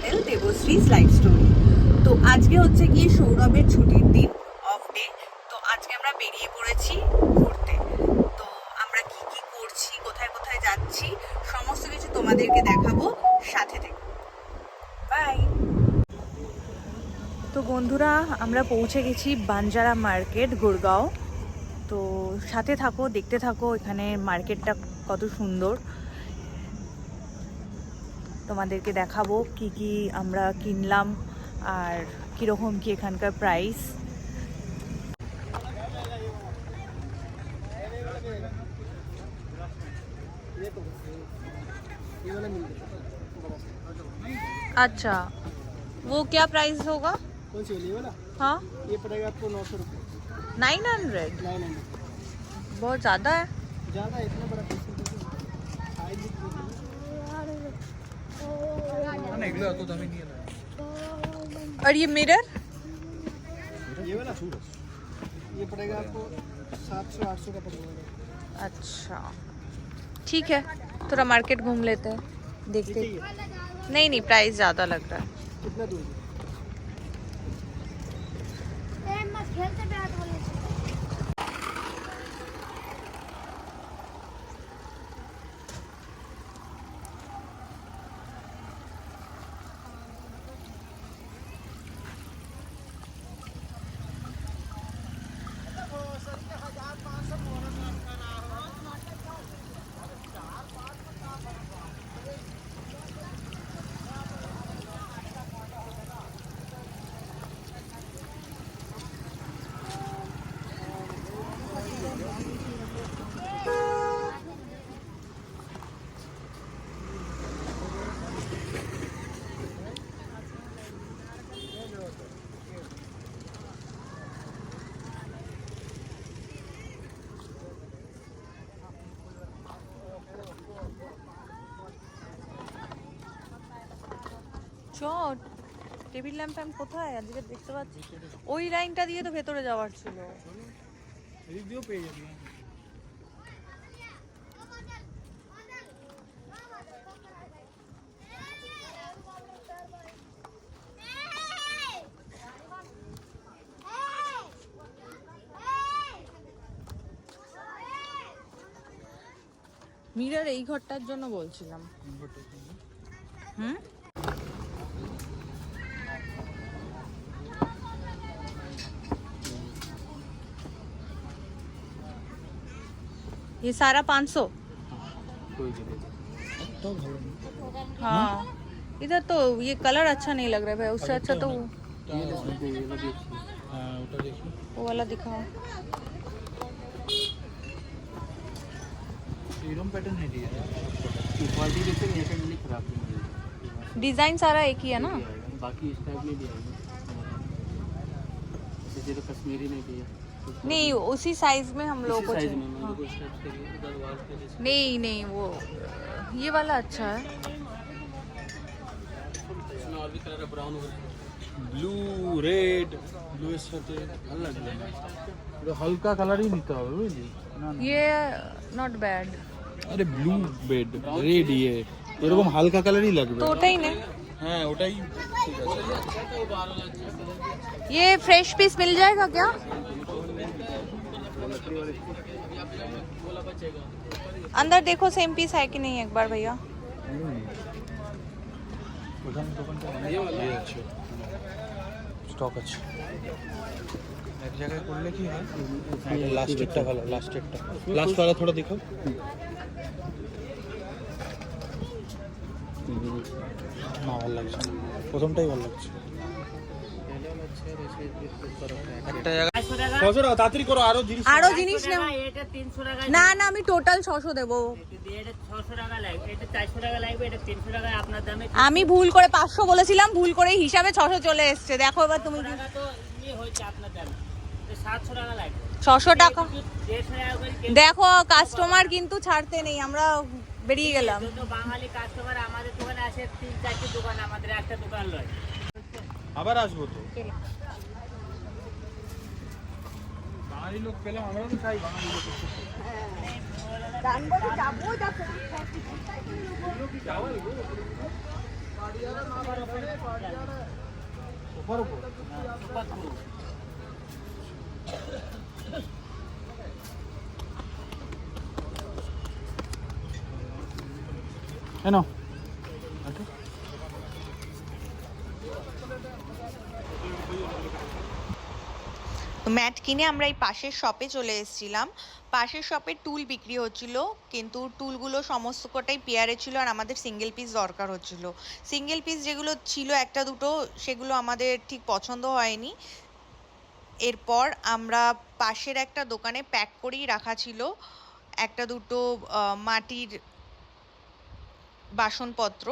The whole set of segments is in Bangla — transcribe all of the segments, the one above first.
চ্যানেল দেবশ্রীস লাইফ স্টোরি তো আজকে হচ্ছে গিয়ে সৌরভের ছুটির দিন অফ ডে তো আজকে আমরা বেরিয়ে পড়েছি ঘুরতে। তো আমরা কি কি করছি, কোথায় কোথায় যাচ্ছি, সমস্ত কিছু তোমাদেরকে দেখাবো সাথে থেকে বাই তো বন্ধুরা, আমরা পৌঁছে গেছি বাঞ্জারা মার্কেট, গুরগাঁও। তো সাথে থাকো, দেখতে থাকো, এখানে মার্কেটটা কত সুন্দর। তোমাদেরকে দেখাবো কি কি আমরা কিনলাম আর কীরকম কি এখানকার প্রাইস अच्छा वो क्या प्राइस होगा कौन सी वाली ये वाला हाँ ये पड़ेगा आपको नौ सौ रुपये नाइन हंड्रेड नाइन हंड्रेड बहुत ज़्यादा है ज़्यादा है, इतना और ये मिरर ये वाला? ये पड़ेगा आपको सात सौ आठ सौ का पड़ेगा। अच्छा। ठीक है थोड़ा मार्केट घूम लेते हैं देखते हैं। नहीं नहीं प्राइस ज़्यादा लग रहा है। कितना दूर চট। টেবিল ল্যাম্প আমি কোথায়? আজকে দেখতে পাচ্ছি। ওই লাইনটা দিয়ে তো ভেতরে যাওয়ার ছিল। পেয়ে মিরার এই ঘরটার জন্য বলছিলাম। হুম? ये सारा पाँच सौ। हाँ। इधर तो ये कलर अच्छा नहीं लग रहा है भाई उससे अच्छा तो, तो वो वाला दिखाओ। डिज़ाइन सारा एक ही है ना? बाकी इस टाइप में भी आएगा। तो कश्मीरी में भी है। नहीं उसी साइज में हम लोग को साइज चाहिए में हाँ। मेरे को इस टाइप से उधर वाल पे जैसे नहीं नहीं वो ये वाला अच्छा है इसमें और भी कलर है ब्राउन वगैरह ব্লু রেড ব্লু এর সাথে ভালো লাগবে এটা হালকা কালারই নিতে হবে বুঝলি না না ये नॉट बैड আরে ব্লু বেড রেড ইয়ে এরকম হালকা কালারই লাগবে तो ওটাই নে হ্যাঁ ওটাই ঠিক আছে ये फ्रेश पीस मिल जाएगा क्या अंदर देखो सेम पीस है कि नहीं एक बार भैया প্রধান দোকানটা ইয়ে আছে স্টক আছে এক জায়গায় করলে কি হয় লাস্টেরটা ভালো লাস্টেরটা লাস্ট वाला थोड़ा दिखाओ না ভালো লাগছে না। প্রথমটাই ভালো লাগছে আমি ভুল করে পাঁচশো বলেছিলাম, ভুল করে হিসাবে ছশো চলে এসছে। দেখো এবার তুমি ছশো টাকা। দেখো কাস্টমার কিন্তু ছাড়তে নেই, আমরা বেরিয়ে গেলাম। বাঙালি কাস্টমার আমাদের দোকানে আসে তিন চারটে দোকান আমাদের একটা দোকান লয় আবার আসব তো। বাঙালি লোক পেলাম আমরা তো চাই বাঙালি লোক সুপার পুরো কেন ওকে তো ম্যাট কিনে আমরা এই পাশের শপে চলে এসেছিলাম। পাশের শপে টুল বিক্রি হচ্ছিল, কিন্তু টুলগুলো সমস্ত কটাই পেয়ারে ছিল আর আমাদের সিঙ্গেল পিস দরকার হচ্ছিল। সিঙ্গেল পিস যেগুলো ছিল একটা দুটো, সেগুলো আমাদের ঠিক পছন্দ হয়নি। এরপর আমরা পাশের একটা দোকানে প্যাক করেই রাখা ছিল। একটা দুটো মাটির বাসনপত্র।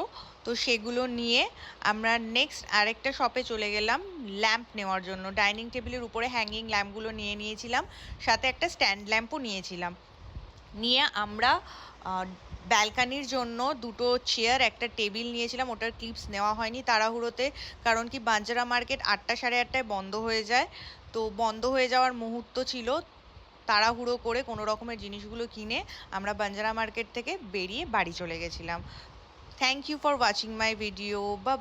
তো সেগুলো নিয়ে আমরা নেক্সট আরেকটা শপে চলে গেলাম ল্যাম্প নেওয়ার জন্য। ডাইনিং টেবিলের উপরে হ্যাঙ্গিং ল্যাম্পগুলো নিয়ে নিয়েছিলাম, সাথে একটা স্ট্যান্ড ল্যাম্পও নিয়েছিলাম। নিয়ে আমরা ব্যালকানির জন্য দুটো চেয়ার একটা টেবিল নিয়েছিলাম, ওটার ক্লিপস নেওয়া হয়নি তাড়াহুড়োতে, কারণ কি বাঞ্জারা মার্কেট আটটা সাড়ে আটটায় বন্ধ হয়ে যায়। তো বন্ধ হয়ে যাওয়ার মুহূর্ত ছিল তাড়াহুড়ো করে কোনো রকমের জিনিসগুলো কিনে আমরা বাঞ্জারা মার্কেট থেকে বেরিয়ে বাড়ি চলে গেছিলাম। Thank you for watching my video বা